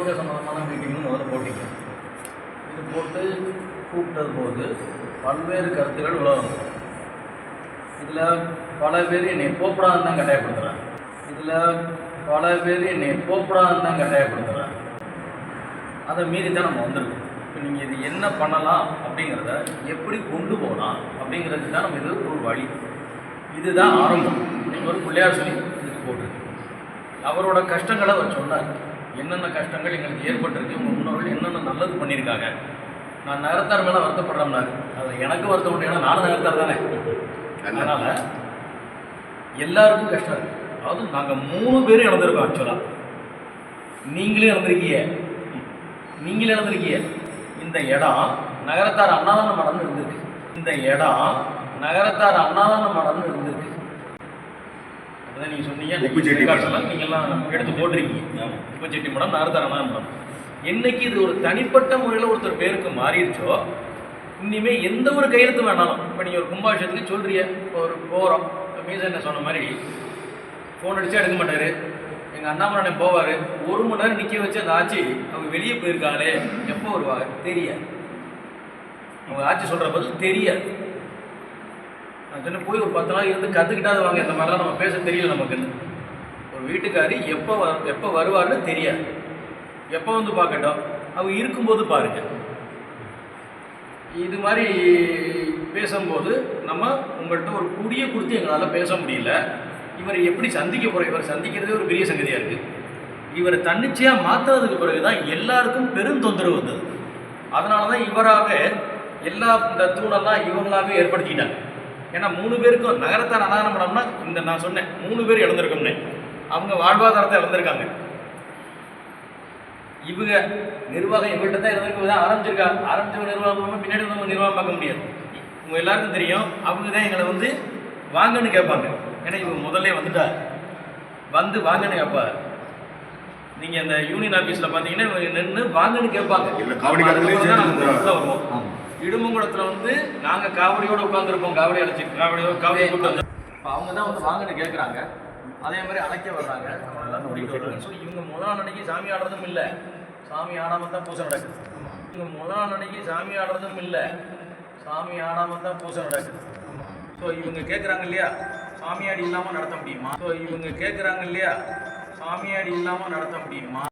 பூர்வீக சம்மந்தமான தான் மீட்டிங்னு முதல்ல போட்டிங்க இது போட்டு கூப்பிட்டது போது பல்வேறு கருத்துக்கள் உலகம். இதில் பல பேர் என்னை போப்படாதுன்னு தான் கட்டாயப்படுத்துகிறாங்க இதில் பல பேர் என்னை போப்படாதுன்னு தான் கட்டாயப்படுத்துகிறாங்க அதை மீறி தான் நம்ம வந்துருக்கோம். இப்போ நீங்கள் இது என்ன பண்ணலாம் அப்படிங்கிறத எப்படி கொண்டு போகலாம் அப்படிங்கிறது தான் நம்ம இது ஒரு வழி. இதுதான் ஆரம்பம். நீங்கள் ஒரு பிள்ளையார் சொல்லி இதுக்கு போட்டு அவரோட கஷ்டங்களை அவர் சொன்னார். என்னென்ன கஷ்டங்கள் எங்களுக்கு ஏற்பட்டிருக்கு உங்கள் முன்னோர்கள் என்னென்ன நல்லது பண்ணியிருக்காங்க. நான் நகரத்தார் மேலே வருத்தப்படுறோம்னாரு அது எனக்கு வருத்தம் உண்டு ஏன்னா நானும் நகரத்தார் தானே. அதனால் எல்லாருக்கும் கஷ்டம் இருக்குது அதாவது நாங்கள் மூணு பேரும் இழந்திருக்கோம் ஆக்சுவலாக நீங்களே இழந்திருக்கீங்க. நீங்களே இழந்திருக்கீங்க. இந்த இடம் நகரத்தார் அண்ணாதான மடம்னு இருந்திருக்கு. இந்த இடம் நகரத்தார் அண்ணாதான மடம்னு இருந்திருக்கு. அதான் நீங்கள் சொன்னீங்க. உப்புச்செட்டி records மடம். எல்லாம் நீங்க எல்லாம் எடுத்து போட்டிருக்கீங்க. மடம் நகரத்தார் அன்னதான மடம் என்னைக்கு இது ஒரு தனிப்பட்ட முறையில் ஒருத்தர் பேருக்கு மாறிடுச்சோ இனிமே எந்த ஒரு கையெழுத்து வேணாலும் இப்போ நீங்கள் ஒரு கும்பாபிஷேகத்துக்கு சொல்கிறீங்க இப்போ ஒரு போகிறோம் மீச என்ன சொன்ன மாதிரி ஃபோன் அடிச்சா எடுக்க மாட்டார். எங்கள் அண்ணாமலை போவார். ஒரு மணி நேரம் நிற்க வச்சு அந்த ஆட்சி அவங்க வெளியே போயிருக்காங்களே எப்போ வருவாங்க? தெரியாது. அவங்க ஆட்சி சொல்கிற பதில் தெரியாது. அதுன்னு போய் ஒரு பத்து நாள் இருந்து கற்றுக்கிட்டாது வாங்க இந்த மாதிரிலாம் நம்ம பேச தெரியல நமக்குன்னு. ஒரு வீட்டுக்காரி எப்போ வ எப்போ வருவார்னு தெரியாது. எப்போ வந்து பார்க்கட்டும் அவங்க இருக்கும்போது பாருங்கள் இது மாதிரி பேசும்போது நம்ம உங்கள்கிட்ட ஒரு குடியை கொடுத்து எங்களால் பேச முடியல. இவரை எப்படி சந்திக்க போகிறோம் இவர் சந்திக்கிறதே ஒரு பெரிய சங்கதியாக இருக்குது இவரை தன்னிச்சையாக மாற்றுறதுக்கு பிறகு தான் எல்லாருக்கும் பெரும் தொந்தரவு வந்தது. அதனால தான் இவராக எல்லா இந்த தூணெல்லாம் இவங்களாவே ஏற்படுத்திக்கிட்டாங்க. ஏன்னா மூணு பேருக்கும் நகரத்தார் அனாதனம் பண்ணோம்னா இந்த நான் சொன்னேன் மூணு பேர் இழந்திருக்கோம்னு அவங்க வாழ்வாதாரத்தை இழந்திருக்காங்க. இவங்க நிர்வாகம் இவங்கள்ட்ட தான் இருந்திருக்கு தான் ஆரம்பிச்சிருக்காங்க ஆரம்பிச்சவங்க நிர்வாகம் பின்னாடி வந்து நிர்வாகம் பார்க்க முடியாது. உங்க எல்லாருக்கும் தெரியும் அவங்க தான் எங்களை வந்து வாங்கன்னு கேட்பாங்க. ஏன்னா இவங்க முதல்ல வந்துட்டார் வந்து வாங்கன்னு கேட்பார் நீங்க அந்த யூனியன் ஆபீஸ்ல பாத்தீங்கன்னா இவங்க நின்று வாங்கன்னு கேட்பாங்க. வருவோம். இடுமங்குளத்துல வந்து நாங்க காவடியோட உட்காந்துருப்போம் காவடி அழைச்சி காவடியோட காவடி கூட்டு வந்து இப்போ அவங்க தான் வந்து வாங்கன்னு கேட்குறாங்க அதே மாதிரி அழைக்க வர்றாங்க. இவங்க முதல் அன்னைக்கு சாமி ஆடுறதும் இல்லை. சாமி ஆடாமல் தான் பூசை நடக்குது. இவங்க முதல் அன்னைக்கு சாமி ஆடுறதும் இல்லை. சாமி ஆடாமல் தான் பூசை நடக்குது. ஸோ இவங்க கேட்குறாங்க இல்லையா? சாமியாடி இல்லாமல் நடத்த முடியுமா? ஸோ இவங்க கேட்குறாங்க இல்லையா? சாமியாடி இல்லாமல் நடத்த முடியுமா?